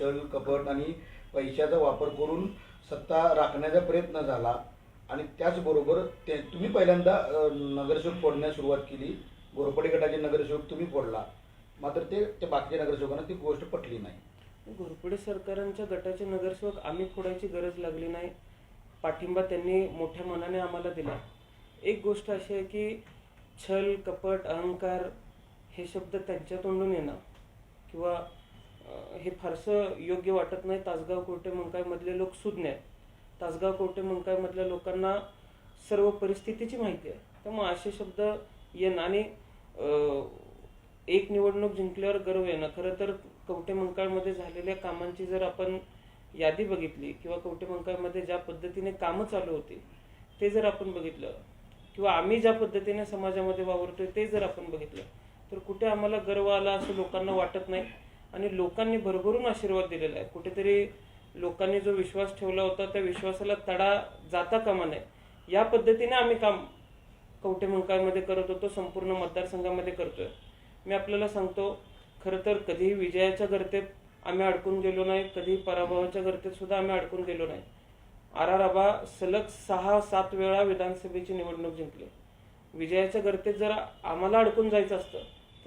छल कपट आणि पैशाचा वापर करून सत्ता राखण्याचा प्रयत्न झाला. आणि त्याचबरोबर ते तुम्ही पहिल्यांदा नगरसेवक फोडण्यास सुरुवात केली. गोरपडे गटाचे नगरसेवक तुम्ही फोडला. मात्र ते त्या बाकीच्या नगरसेवकांना ती गोष्ट पटली नाही. घोरपडे सरकारांच्या गटाचे नगरसेवक आम्ही फोडायची गरज लागली नाही. पाठिंबा त्यांनी मोठ्या मनाने आम्हाला दिला. एक गोष्ट अशी आहे की छल कपट अहंकार हे शब्द त्यांच्या तोंडून येणं. किंवा हे फारसं योग्य वाटत नाही. तासगाव कोर्टे मंकायमधले लोक सुज्ञ आहेत. तासगाव कोर्टे मंकायमधल्या लोकांना सर्व परिस्थितीची माहिती आहे. त्यामुळे असे शब्द येणं आणि एक निवडणूक जिंकल्यावर गर्व येणं. खरं तर कवटे मंकाळमध्ये झालेल्या कामांची जर आपण यादी बघितली किंवा कवटे मंकाळमध्ये ज्या पद्धतीने कामं चालू होती ते जर आपण बघितलं किंवा आम्ही ज्या पद्धतीने समाजामध्ये वावरतोय ते जर आपण बघितलं तर कुठे आम्हाला गर्व आला असं लोकांना वाटत नाही. आणि लोकांनी भरभरून आशीर्वाद दिलेला आहे. कुठेतरी लोकांनी जो विश्वास ठेवला होता त्या विश्वासाला तडा जाता कामा नये. या पद्धतीने आम्ही काम कवटे मंकाळमध्ये करत होतो संपूर्ण मतदारसंघामध्ये करतोय. मी आपल्याला सांगतो खरं तर कधीही विजयाच्या गर्तेत आम्ही अडकून गेलो नाही कधीही पराभवाच्या गर्तेत सुद्धा आम्ही अडकून गेलो नाही. आर आर आबा सलग सहा सात वेळा विधानसभेची निवडणूक जिंकली. विजयाच्या गर्तेत जर आम्हाला अडकून जायचं असतं.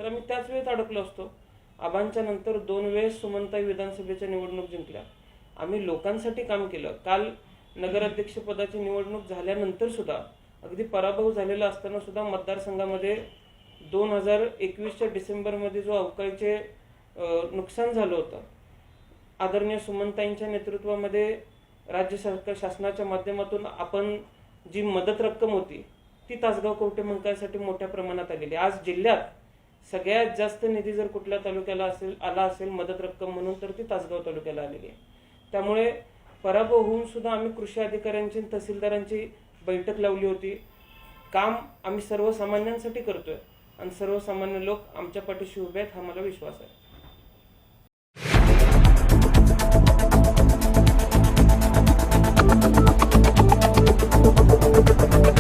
तर आम्ही त्याच वेळेत अडकलो असतो. आबांच्या नंतर दोन वेळेस सुमनताई विधानसभेच्या निवडणूक जिंकल्या. आम्ही लोकांसाठी काम केलं. काल नगराध्यक्षपदाची निवडणूक झाल्यानंतर सुद्धा अगदी पराभव झालेला असताना सुद्धा मतदारसंघामध्ये दोन हजार एकवीसच्या डिसेंबरमध्ये जो अवकाळीचे नुकसान झालं होतं. आदरणीय सुमनताईंच्या नेतृत्वामध्ये राज्य सरकार शासनाच्या माध्यमातून आपण जी मदत रक्कम होती ती तासगाव कोर्टे मंकायसाठी मोठ्या प्रमाणात आलेली. आज जिल्ह्यात सगळ्यात जास्त निधी जर कुठल्या तालुक्याला असेल आला असेल मदत रक्कम म्हणून तर ती तासगाव तालुक्याला आलेली आहे. त्यामुळे पराभव होऊन सुद्धा आम्ही कृषी अधिकाऱ्यांची तहसीलदारांची बैठक लावली होती. काम आम्ही सर्वसामान्यांसाठी करतोय. आणि सर्वसामान्य लोक आमच्या पाठीशी उभे आहेत हा मला विश्वास आहे.